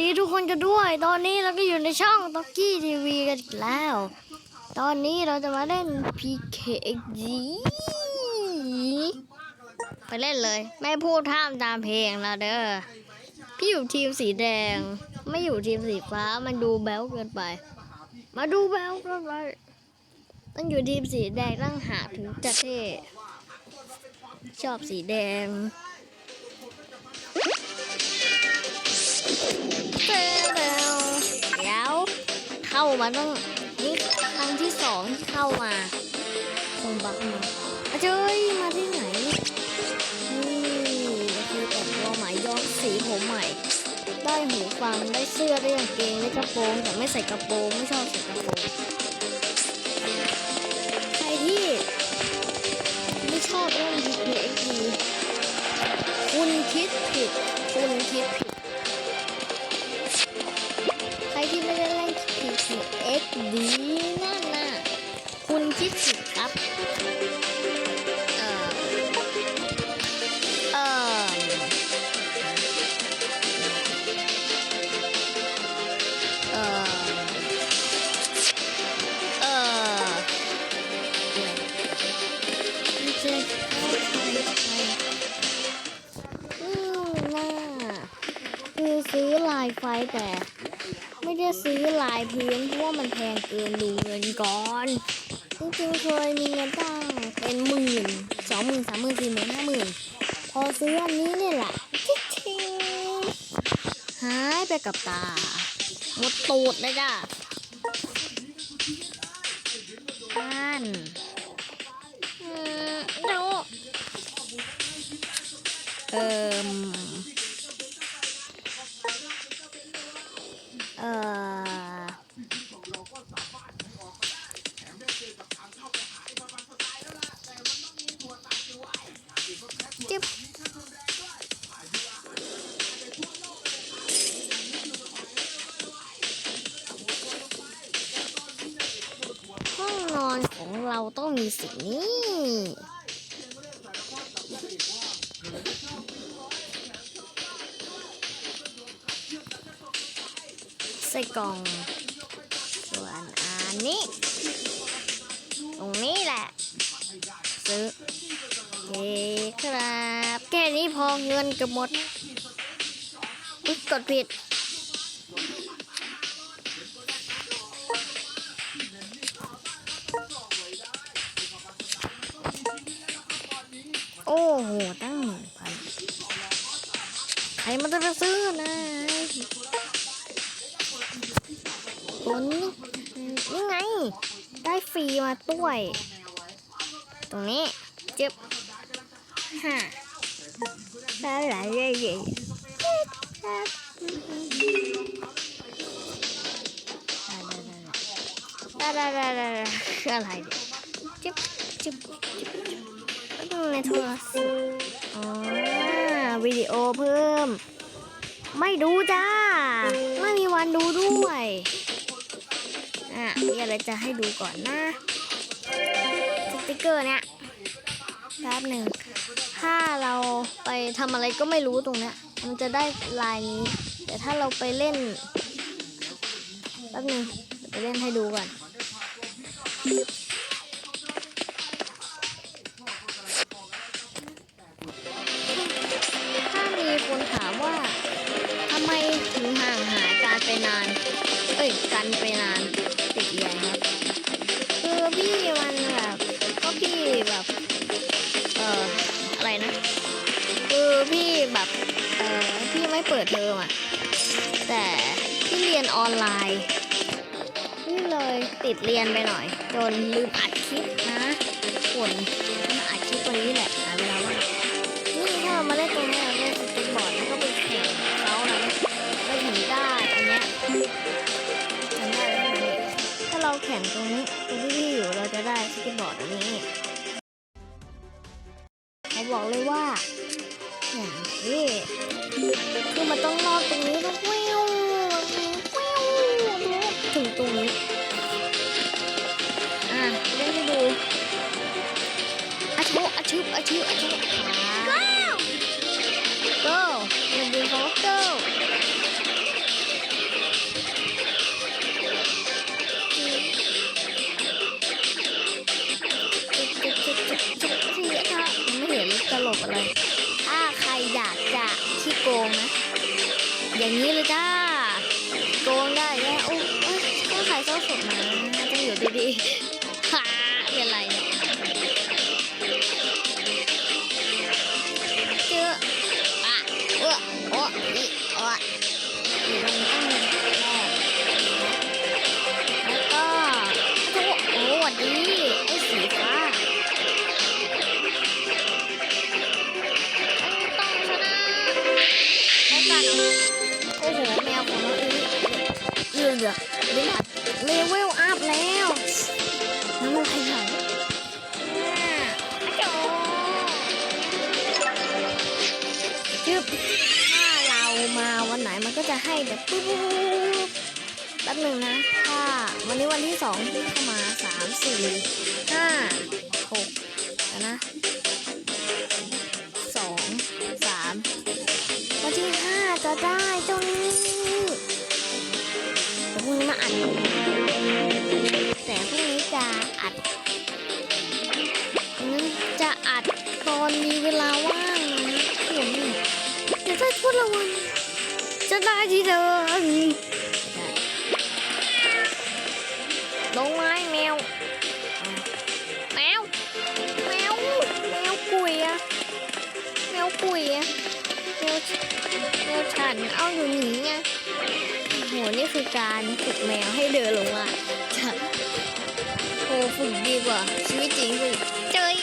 ดีทุกคนกันด้วย ตอนนี้เราก็อยู่ในช่องต็อกกี้ทีวีกันอีกแล้ว ตอนนี้เราจะมาเล่น PKG ไปเล่นเลย ไม่พูดท่ามตามเพลงล้วเด้อ พี่อยู่ทีมสีแดง ไม่อยู่ทีมสีฟ้า มันดูแบ๊วเกินไป มาดูแบ๊วเกินไปต้องอยู่ทีมสีแดงตั้งหากถึงจะเท่ชอบสีแดง เร็วเร็วแล้วเข้ามาต้องนี่ครั้งที่สองที่เข้ามาคงบักมาอะเจ้ยมาที่ไหนนี่คือแต่งตัวใหม่ย้อมสีผมใหม่ ได้หูฟังได้เสื้อได้กางเกงได้กระโปรงแต่ไม่ใส่กระโปรงไม่ชอบใส่กระโปรง แต่ ไม่ได้ซื้อลายพื้นเพราะว่ามันแพงเกินดูเงินก่อนจริงๆเคยมีเงินตั้งเป็นหมื่นสองหมื่นสามหมื่นสี่หมื่นห้าหมื่นพอซื้ออันนี้เนี่ยแหละจิ๊กชิงหายไปกับตาหมดตูดเลยจ้ะอันอืมดูเอ่ม ต้องมีสิ่งนี้ ใส่กล่อง ส่วนอันนี้ ตรงนี้แหละ ซื้อเฮ้ครับ แค่นี้พอเงินกับหมดอุ๊ยกดผิด ตั้งพันใครมันจะไปซื้อนะตัวนี้นี่ไง ได้ฟรีมาด้วย ตรงนี้จึบฮ่าได้หลายเลยเย่ได้ได้ได้ได้อะไรเนี่ยจึบจึบจึบในโทรศัพท์ วิดีโอเพิ่ม ไม่ดูจ้า ไม่มีวันดูด้วยอะมีอะไรจะให้ดูก่อนนะสติกเกอร์เนี่ยแป๊บหนึ่งถ้าเราไปทำอะไรก็ไม่รู้ตรงเนี้ยมันจะได้ลายนี้ แต่ถ้าเราไปเล่นแป๊บหนึ่งไปเล่นให้ดูก่อน ไปนาน เอ้ย กันไปนาน ติดเรียนครับคือพี่มันแบบก็พี่แบบ เอ่อ อะไรนะ คือพี่แบบ เอ่อ พี่ไม่เปิดเทอมอะ แต่พี่เรียนออนไลน์พี่เลยติดเรียนไปหน่อย จนลืมอัดคลิปนะคนมาอัดคลิปวันนี้แหละหาเวลาว่างนี่ถ้ามาเล่นตรงนี้ เนี้ยจำได้ไหมเนี่ยถ้าเราแข่งตรงนี้ตรงที่พี่อยู่เราจะได้สเก็ตบอร์ดอันนี้เขาบอกเลยว่าแข่งนี่คือมันต้องรอดตรงนี้ต้องวิววิวถึงตรงนี้อะเล่นให้ดูอาชุอาชุอาชุอาชุ ฮ่าเป็นไรเนี่ยเจออะเออโอ้นี่โอ้ยต้องแม่แล้วก็โอ้โหวัดดีไอ้สีฟ้าต้องชนะแล้วกันโอ้โหแมวของเราอือเรือเรือเรือ เลเวลอัพแล้วน้ำมันไหลไหลอ่าอะโจจึบถ้าเรามาวันไหนมันก็จะให้แบบปุ๊บปุ๊บปุ๊บปุ๊บแป๊บหนึ่งนะถ้าวันนี้วันที่สองที่เข้ามาสามสี่ห้าหกแล้วนะสองสามวันที่ห้าจะได้เจ้านี้แต่พ รุ่งนี้มาอัดแต่พรุ่งนี้จะอัดงั้นจะอัดตอนมีเวลาว่างนะผมจะได้พูดละวัน จะได้ที่เดิมได้ลงไม้แมวแมวแมวแมวกุยอะแมวปุ๋ยอะแมวแมวฉันเอาอยู่หนีไง นี่คือการฝึกแมวให้เดินลงมาโอ้ฝึกดีกว่าชีวิตจริงฝึกเจย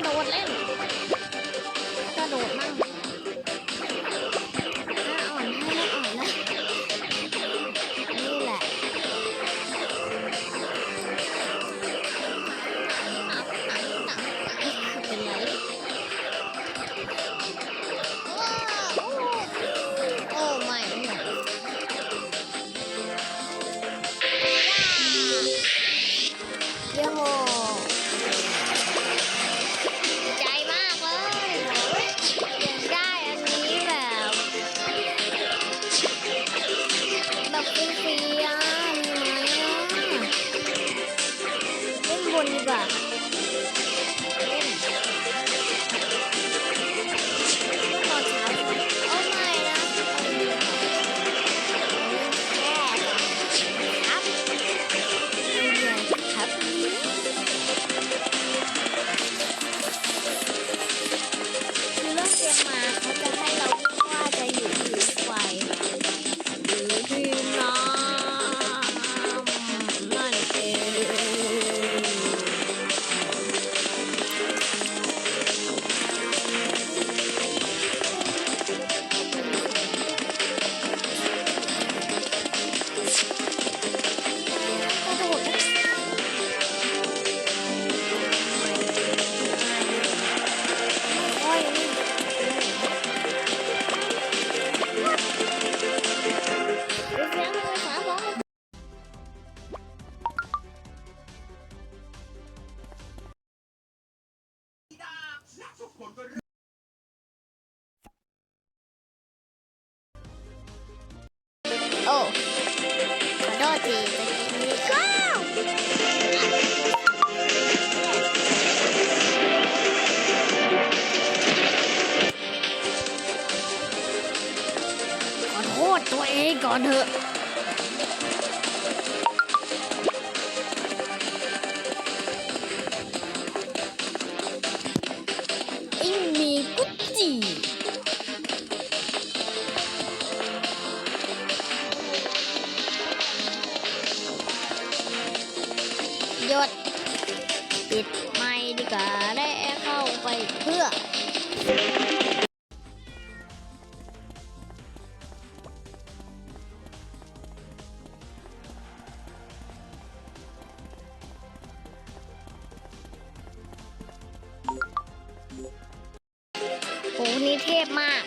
ระโดดเล่นกระโดดมั่งหน้าอ่อนให้หน้าอ่อนนะนี่แหละเป็นไรโอ้ไม่ไม่เยอะ อ้อโทษทีขอโทษตัวเองก่อนเถอะ นี้เทพมาก